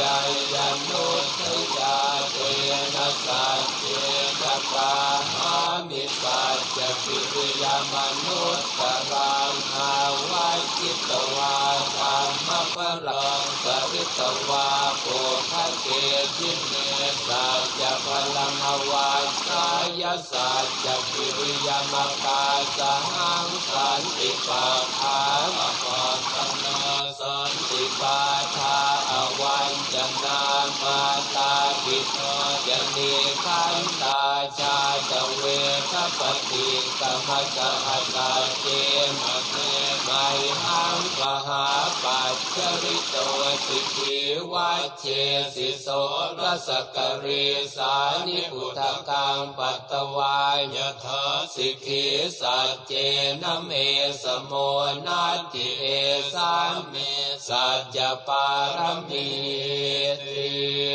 จายนุทยาเตนะสัจเจนะปาหามิสัจจะปิริยมนุษย์ตรังหาวาจิตวาธรรมพลังสริตวาปุพเกจิเนสัจะพลังวาสายสัจปิริยมกาสหังสันติปาทาปัตนาสันติปา วันจนามาตาปิโนยนีขันตาชาตเวทปฏิกรรมสหัสเจมะเตไมหังปหาปัจจริโตสิกิวัชเชสิโสรสกรีสานิพุทธกังปัตตวายถาสิกิสัจเจนะเมสโมนาติเอสาเมสัจจปารมี ติ